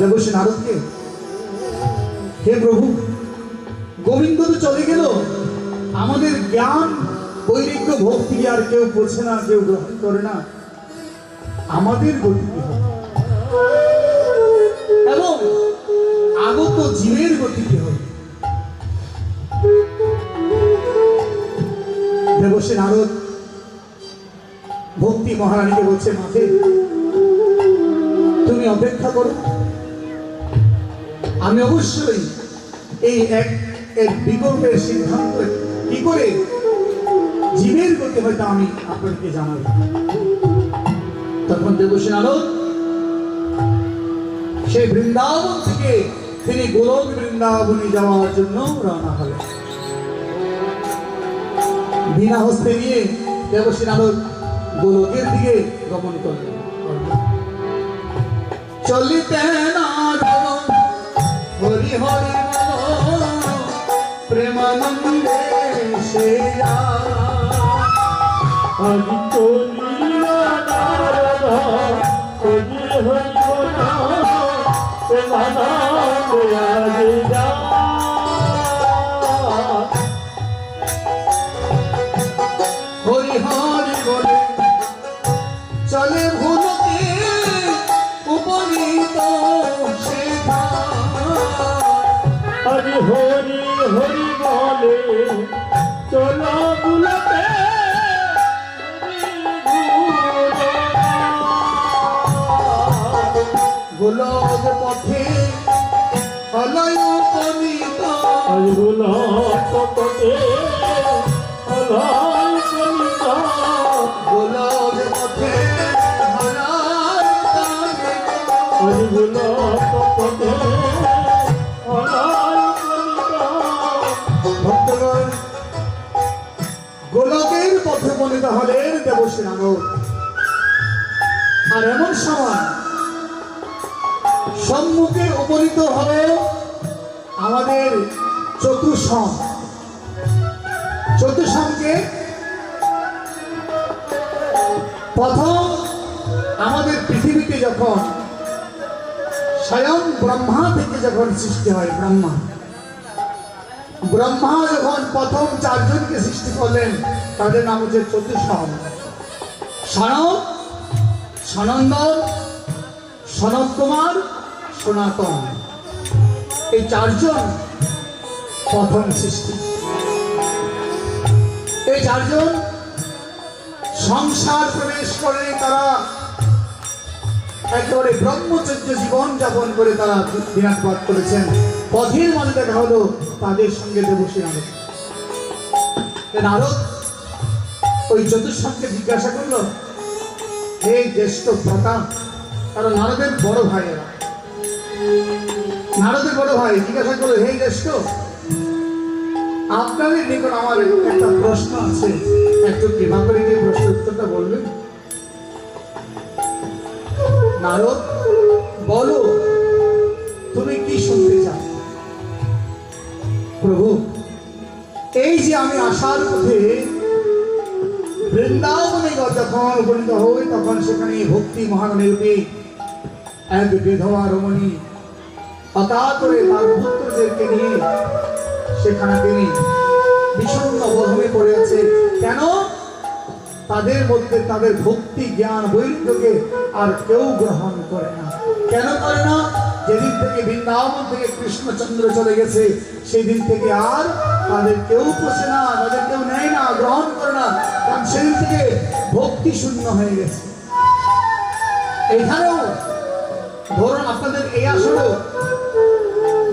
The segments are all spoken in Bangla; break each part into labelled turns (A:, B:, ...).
A: দেবশ্রী নারদকে হে প্রভু গোবিন্দ তো চলে গেল আমাদের জ্ঞান বৈরিক্য ভক্তি আর কেউ বোঝে না কেউ গ্রহণ করে না আমাদের গতি কি এবং আগত জীবের গতি কি হবে দেবশ্রী নারদ ভক্তি মহারানীকে বলছে মাঝে তুমি অপেক্ষা করো আমি অবশ্যই এই এক এক বিকল্পের সিদ্ধান্ত কি করে জীবের গতি হয়তো আমি আপনাদেরকে জানাব তখন দেবসেন আলো সে বৃন্দাবন থেকে তিনি গোলক বৃন্দাবনে যাওয়ার জন্য রওনা হলেন বিনা হস্তে নিয়ে দেবসেন আলো গোলকের দিকে গমন করলেন চলিতে না হরি প্রেমানন্দে সে হরি কলি হরি হরি প্রেমানন্দ হরি হরি হরি বলে চলো বুলাতে সেটা হলে দেবশ্রী নামক আর এমন সময় সম্মুখে উপনীত হবে আমাদের চতুর্সম চতুর্সমকে প্রথম আমাদের পৃথিবীতে যখন স্বয়ং ব্রহ্মা থেকে যখন সৃষ্টি হয় ব্রহ্মা ব্রহ্মা যখন প্রথম চারজনকে সৃষ্টি করলেন তাদের নাম হচ্ছে চতুষ্ণ সনক সনন্দন সনক কুমার সনাতন এই চারজন প্রথম সৃষ্টি এই চারজন সংসার প্রবেশ করে তারা একেবারে ব্রহ্মচর্য জীবন যাপন করে তারা দিনাজপাত করেছেন পথের মধ্যে দেখা হলো তাদের সঙ্গে দেবশ্রী নারদ নারদ ওই চতুর্শকে জিজ্ঞাসা করলো হে জ্যেষ্ঠ ভ্রাতা তারা নারদের বড় ভাই এরা নারদের বড় ভাই জিজ্ঞাসা করলো হে জ্যেষ্ঠ আপনাদের নিকট আমার একটা প্রশ্ন আছে একটু কৃপা করে প্রশ্ন উত্তরটা বলবেন নারদ বলো তুমি কি শুনতে চাও প্রভু এই যে আমি আসার পথে বৃন্দাবনে যখন উপনীত হই তখন সেখানে ভক্তি মহানরূপী এক বিধবা রমণী অকাতরে তার পুত্রদেরকে নিয়ে সেখানে তিনি বিষণ্ণ বধমে পড়ে আছে কেন তাদের মধ্যে তাদের ভক্তি জ্ঞান বৈরিত্যকে আর কেউ গ্রহণ করে না কেন করে না যেদিন থেকে বৃন্দাবন থেকে কৃষ্ণচন্দ্র চলে গেছে সেই দিন থেকে আর তাদের কেউ পোষে না তাদের কেউ নেয় না গ্রহণ করে না কারণ সেদিন থেকে ভক্তি শূন্য হয়ে গেছে এখানেও ধরুন আপনাদের এই আসল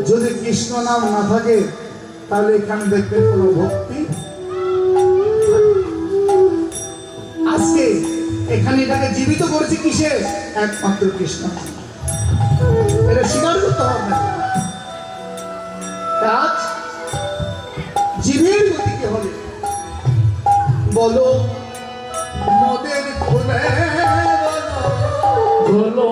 A: যদি কৃষ্ণ নাম না থাকে তাহলে এখানে দেখবে কোনো ভক্তি আজকে এখানে এটাকে জীবিত করেছে কিসের একমাত্র কৃষ্ণ এটা স্বীকার করতে হবে না আজ জীবের গতি কি হবে বলো মদের খোলে বলো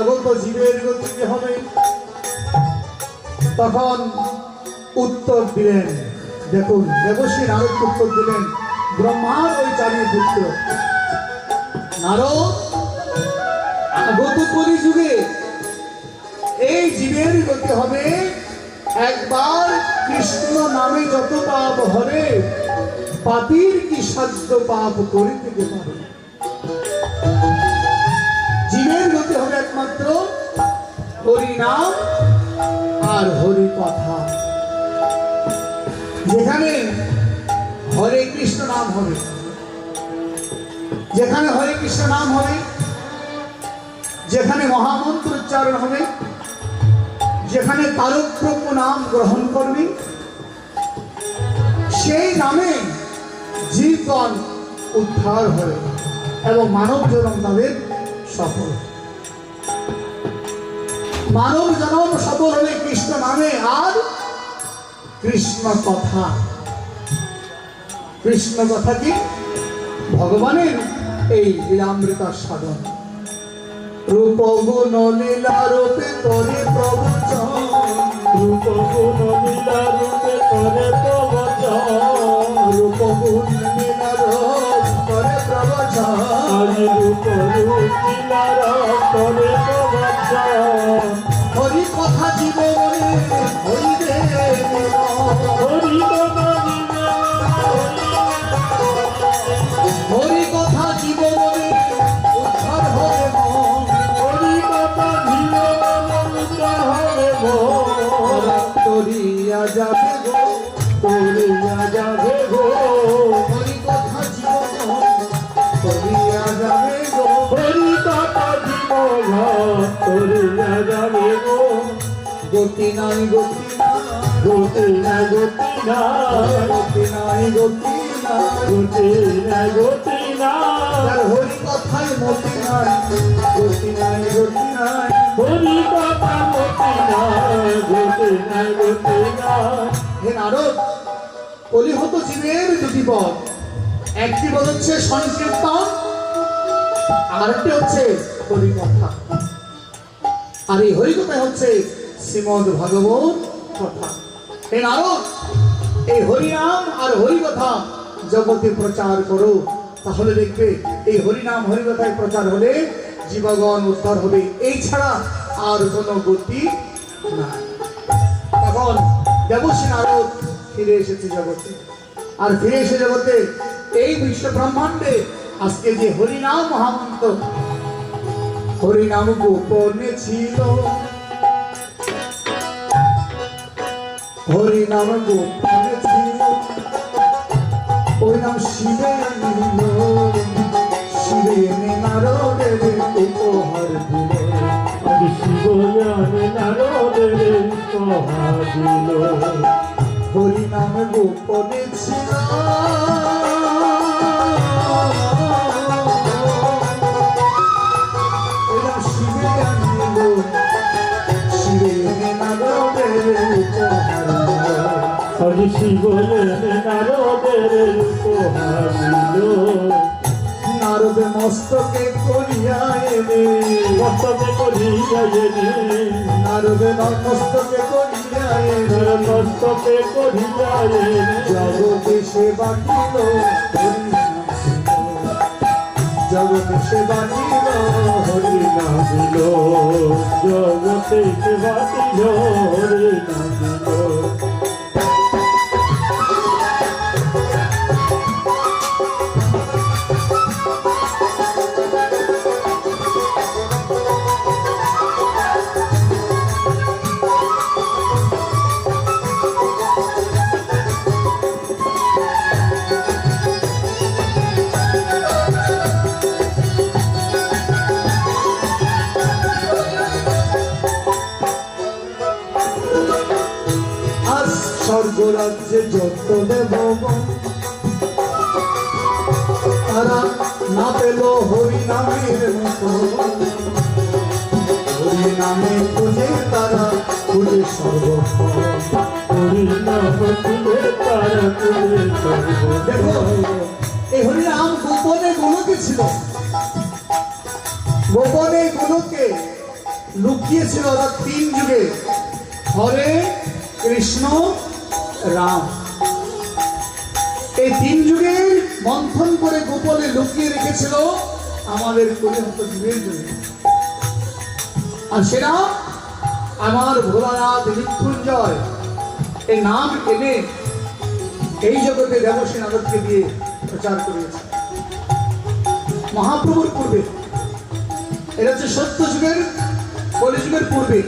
A: আগত জীবের গতি হবে তখন উত্তর দিলেন দেখুন দেবশ্রী নারদ উত্তর দিলেন ব্রহ্মার ওই চারি পুত্র নারদ আগত যুগে এই জীবের গতি হবে একবার কৃষ্ণ নামে যত পাপ হবে পাতির কি সাধ্য পাপ করিতে পারে হরি নাম আর হরি কথা যেখানে হরে কৃষ্ণ নাম হবে যেখানে হরে কৃষ্ণ নাম হবে যেখানে মহামন্ত্র উচ্চারণ হবে যেখানে তারক্রম্য নাম গ্রহণ করবে সেই নামে জীবন উদ্ধার হবে এবং মানব জনম তাদের সফল মানব জনম সকল হলে কৃষ্ণ নামে মানে আর কৃষ্ণ কথা কৃষ্ণ কথা কি ভগবানের এই লীলামৃত সাধন রূপ গুণ লীলা রূপে করে প্রবচন রূপ গুণ লীলা রূপে করে প্রবচন রূপ গুণ লীলা রূপ করে প্রবচন রূপ গুণ লীলা রূপ করে প্রবচন হরি কথা জীবনে হরিবে হরি হরি কথা জীবনে উদ্ধার হবে হরি কথা জীবন যাবে গো তরিয়া যাবে গো না যাবে গো গতি নাই গতি গতি না গতি জীবের দুটি পথ একটি পথ হচ্ছে সংকীর্তন আরেকটি হচ্ছে কলিকথা আর এই হরিকথা হচ্ছে শ্রীমদ ভগবত কথা হে নারদ এই হরিনাম আর হরিকথা জগতে প্রচার করো তাহলে দেখবে এই হরিনাম হরিকথায় প্রচার হলে জীবগণ উদ্ধার হবে এই ছাড়া আর কোনো গতি নাই এখন দেবশ্রী নারদ ফিরে এসেছে জগতে আর ফিরে এসে জগতে এই বিশ্ব ব্রহ্মাণ্ডে আজকে যে হরিনাম মহামন্ত্র হরিনাম গোপনে ছিল হরিনাম গোপনে ছিল হরিনাম শিবে নিল শিবে নারদের উপহার দিল শিবয়ানে নারদের উপহার দিল হরিনাম গোপনে ছিল পরশি বলে নারদের নারদ মস্তকে করিয়া এনে মস্তকে করিয়া এনে নারদ মস্তকে করিয়া এনে মস্তকে করিয়া এনে জগতে সেবা দিল জগতে সেবা দিল হরি না দিল জগতে সেবা দিল হরি না দিল রাজ্যে যত দেব তারা না পেল হরিনামের মতো হরিনামে খুঁজে তারা খুঁজে সর্ব হরিনাম খুঁজে তারা খুঁজে দেখো এই হরিনাম গোপনে গুলোকে ছিল গোপনে গুলোকে লুকিয়েছিল ওরা তিন যুগে হরে কৃষ্ণ রাম এই তিন যুগে মন্থন করে গোপনে লুকিয়ে রেখেছিল আমাদের আর সেটা আমার ভোলানাথ মৃত্যুঞ্জয় এ নাম এনে এই জগতে দেবসী নারদকে দিয়ে প্রচার করেছে মহাপ্রভুর পূর্বে এটা হচ্ছে সত্য যুগের কলিযুগের পূর্বে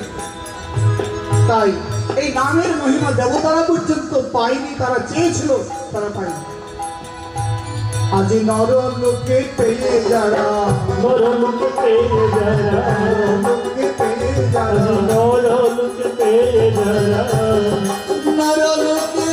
A: তাই এই নামের মহিমা দেবতারা পর্যন্ত পাইনি তারা চেয়েছিল তারা পায়নি আজ লোকে পেয়ে যারা লোকে পেয়ে যারা নর লোকে পেয়ে যারা নরলোকে পেয়ে যারা নরলোকে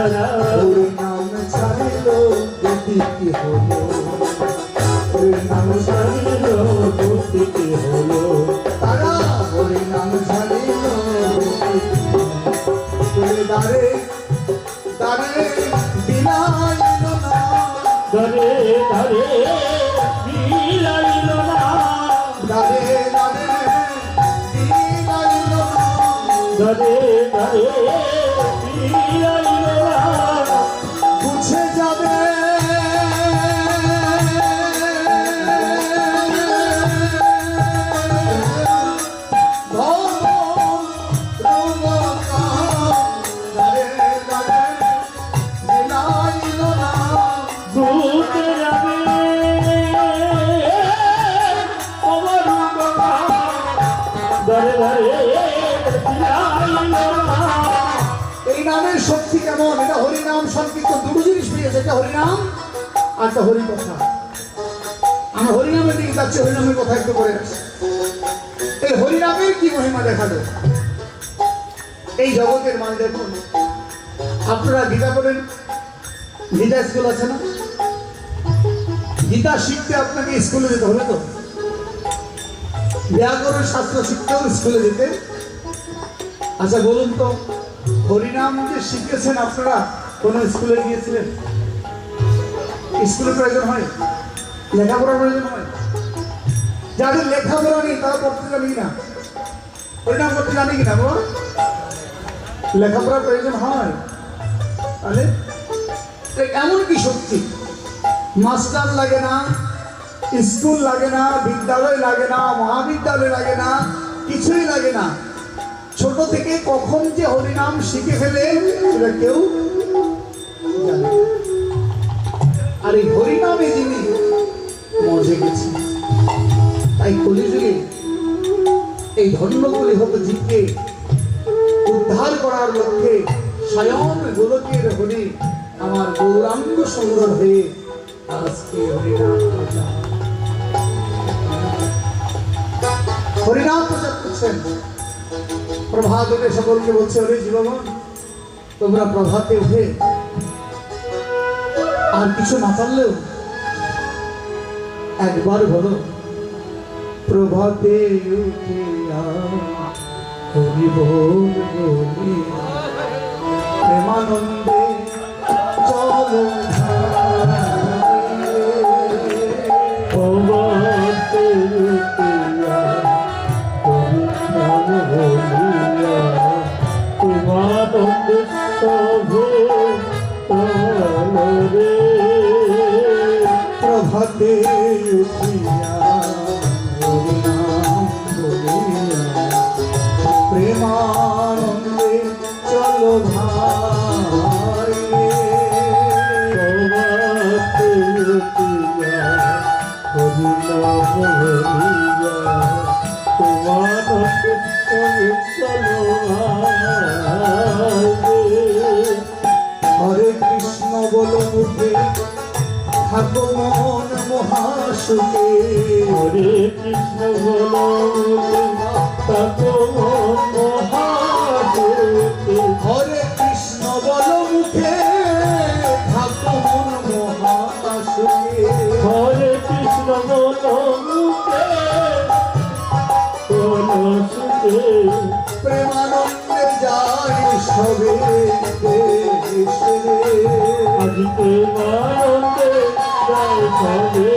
A: তারা ওর নাম ছাড়লো গতি কি হলো একটা হরিনাম আর একটা হরি কথা আমার হরিনামের দিকে যাচ্ছে হরিনামের কথা একটু করে রাখছি এই হরিনামের কি মহিমা দেখালো এই জগতের মানে দেখুন আপনারা গীতা পড়েন গীতা স্কুল আছে না গীতা শিখতে আপনাকে স্কুলে যেতে হবে তো ব্যাকরণ শাস্ত্র শিখতেও স্কুলে যেতে আচ্ছা বলুন তো হরিনাম যে শিখেছেন আপনারা কোন স্কুলে গিয়েছিলেন স্কুলের প্রয়োজন হয় লেখাপড়ার প্রয়োজন হয় যাদের লেখাপড়া নেই তারা পড়তে জানি না পরিণাম করতে জানি কিনা বল লেখাপড়ার প্রয়োজন হয় তাহলে এমন কি সত্যি মাস্টার লাগে না স্কুল লাগে না বিদ্যালয় লাগে না মহাবিদ্যালয় লাগে না কিছুই লাগে না ছোট থেকে কখন যে হরিনাম শিখে ফেলে সেটা কেউ জানে আর এই হরিনামে যিনি মজে গেছেন তাই কলিযুগে এই ধন্যগুলি হত জীবকে উদ্ধার করার লক্ষ্যে স্বয়ং গোলকের হরি আমার গৌরাঙ্গ সুন্দর হয়ে আজকে হরিনাম হরিনাম প্রচার করছেন প্রভাত সকলকে বলছে হরে জীবন তোমরা প্রভাতে উঠে আর কিছু না পারলেও একবার বলো প্রভাতে প্রেমানন্দে চলো প্রভাতে হাতে উঠিয়া হরিনাম বলিয়া প্রেমানন্দে চলো ভাই সবাতে উঠিয়া হরিনাম হরে কৃষ্ণ বলো ঠাকুর মহাসুখে হরে কৃষ্ণ বলো হরে কৃষ্ণ বলো মুখে থাকো মন মহাসুখে হরে কৃষ্ণ বলো মুখে সুখে প্রেমানন্দে যাই সবে কৃষ্ণে আজ প্রেমানন্দে যাই সবে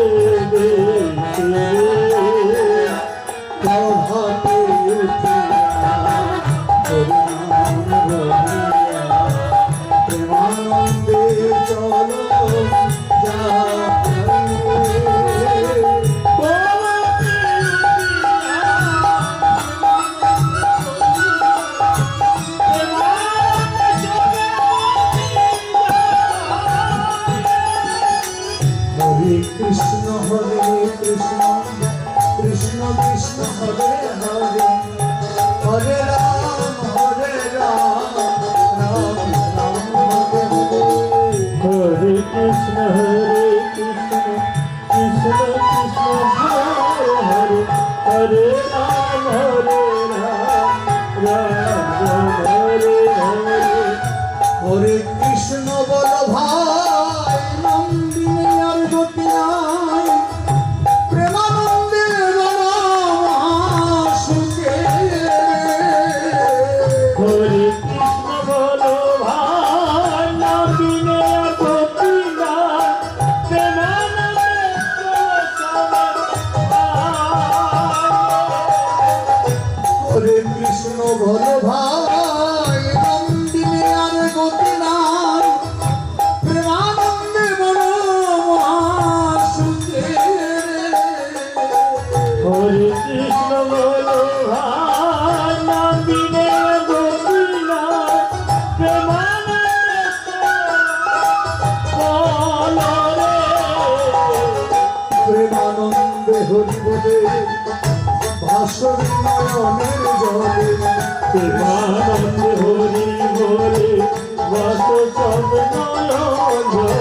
A: ঘরে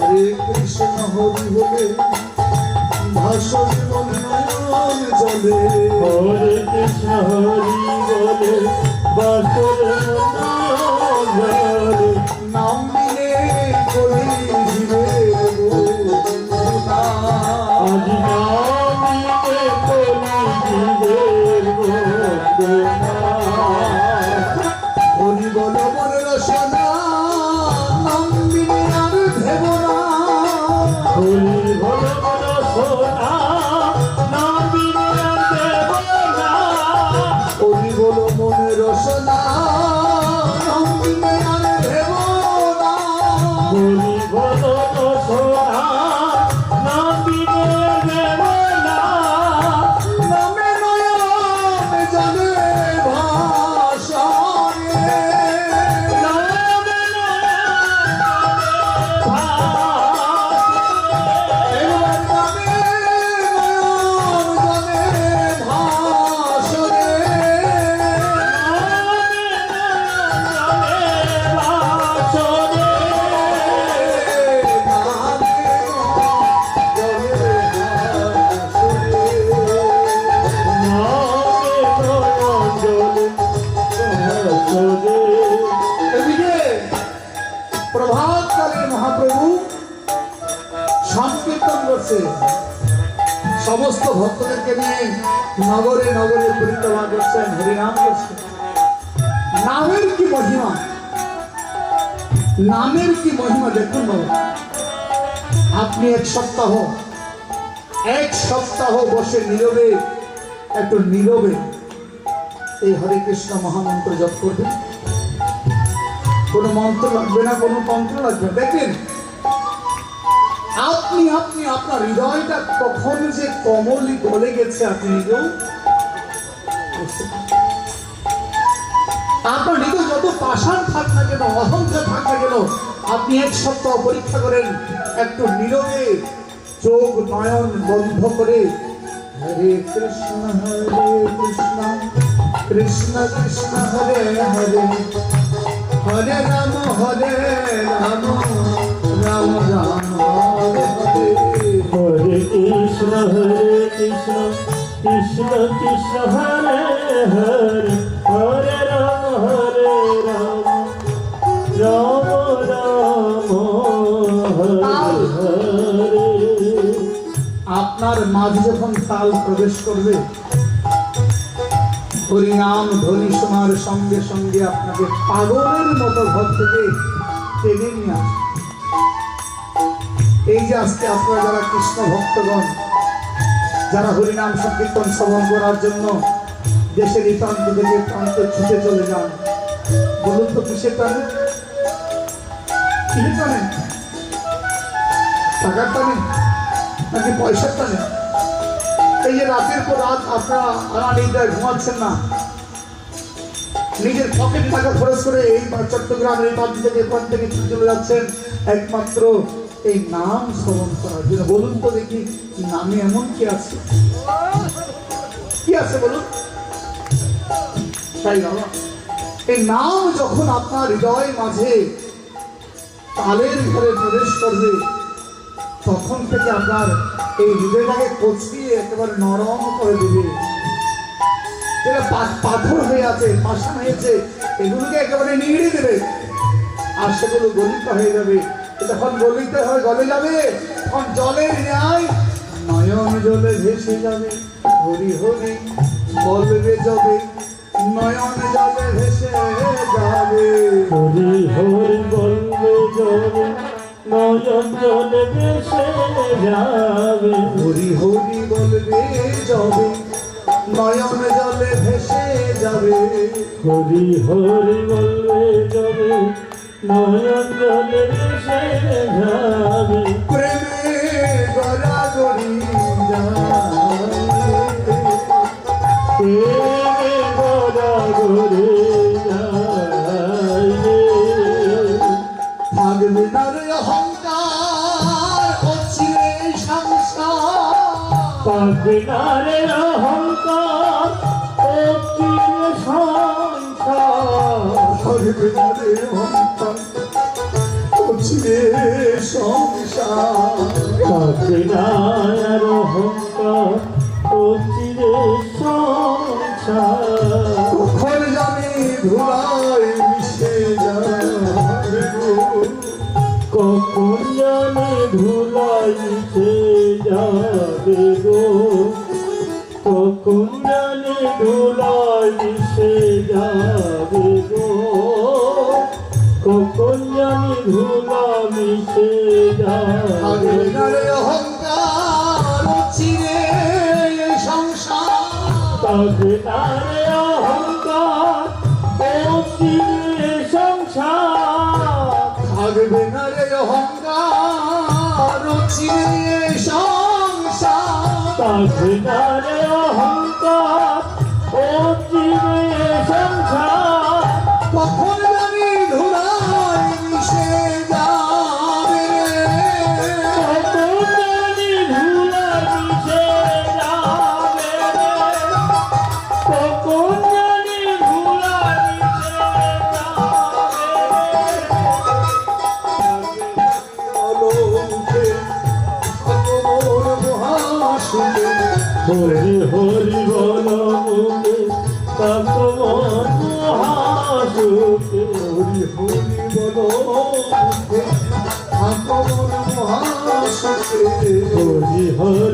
A: হরে কৃষ্ণ হরি হরে ভাষণ মন জলে হরে কৃষ্ণ হরি বলে Lord. হচ্ছে সমস্ত ভক্তদেরকে নিয়ে নগরে নগরে পরিক্রমা করছেন হরিনাম করছেন নামের কি মহিমা নামের কি মহিমা দেখুন আপনি এক সপ্তাহ এক সপ্তাহ বসে নীরবে একটু নীরবে এই হরে কৃষ্ণ মহামন্ত্র জপ করবেন কোনো মন্ত্র লাগবে না কোনো তন্ত্র লাগবে দেখবেন আপনি আপনি আপনার হৃদয়টা কখন যে কমলি গলে গেছে আপনি নিজেও আপনার যত পাষাণ থাক না কেন অহংকার থাক না কেন আপনি এক সপ্তাহ পরীক্ষা করেন একটু নীরবে চোখ নয়ন বন্ধ করে হরে কৃষ্ণ হরে কৃষ্ণ কৃষ্ণ কৃষ্ণ হরে হরে হরে রাম হরে রাম কৃষ্ণ আপনার মাঝে যখন তাল প্রবেশ করবে হরিনাম ধ্বনি শোনার সঙ্গে সঙ্গে আপনাকে পাগলের মতো ঘর থেকে টেনে নিয়ে আসবে এই যে আজকে আপনারা যারা কৃষ্ণ ভক্তগণ যারা হরিনাম সংকীর্তন শ্রবণ করার জন্য দেশের এই প্রান্ত থেকে প্রান্ত ছুটে চলে যান বলুন তো কিসের টানে কিসের টানে টাকার টানে নাকি পয়সার টানে এই যে রাতের পর রাত আপনারা আনানিদায় ঘুমাচ্ছেন না নিজের পকেট টাকা খরচ করে এই চট্টগ্রাম এই প্রান্ত থেকে এখান থেকে চলে যাচ্ছেন একমাত্র এই নাম শ্রবণ করার জন্য বলুন তো দেখি নামে এমন কি আছে কি আছে বলুন তাই বাবা এই নাম যখন আপনার হৃদয় মাঝে তালের ঘরে প্রবেশ করবে তখন থেকে আপনার এই হৃদয়টাকে কচকিয়ে একেবারে নরম করে দেবে যেটা পাথর হয়ে আছে পাশান হয়েছে এগুলোকে একেবারে নিগড়ে দেবে আর সেগুলো গলিত হয়ে যাবে তখন বলিতে হয় গলে যাবে তখন জলের ন্যায় নয়ন জলে ভেসে যাবে হরি হরি বলবে যাবে নয়ন জলে ভেসে যাবে হরি হরি বলবে যাবে নয়ন জলে ভেসে যাবে হরি হরি বলবে যাবে নয়ন জলে ভেসে যাবে হরি হরি বলবে যাবে প্রেমে গলা গড়ি প্রেমে গলা গড়ি থাকবে না রে অহংকার অচিরে সংসার থাকবে না রে অহংকার অচিরে সংসার থাকবে না রে অহংকার সংসার অহংকার অচিরে সংসার কখন জানি ধুলায় মিশে কখন জানি ধুলাই মিশে যাবে গো কখন জানি ধুলাই মিশে যাবে গো কখন জানি ধুলাই অহংকার চিরে সংসার অহংকার চিরে সংসার থাকবে না রে অহংকার চিরে সংসার থাকবে না রে অহংকার ও চিরে সংসার বলি হরে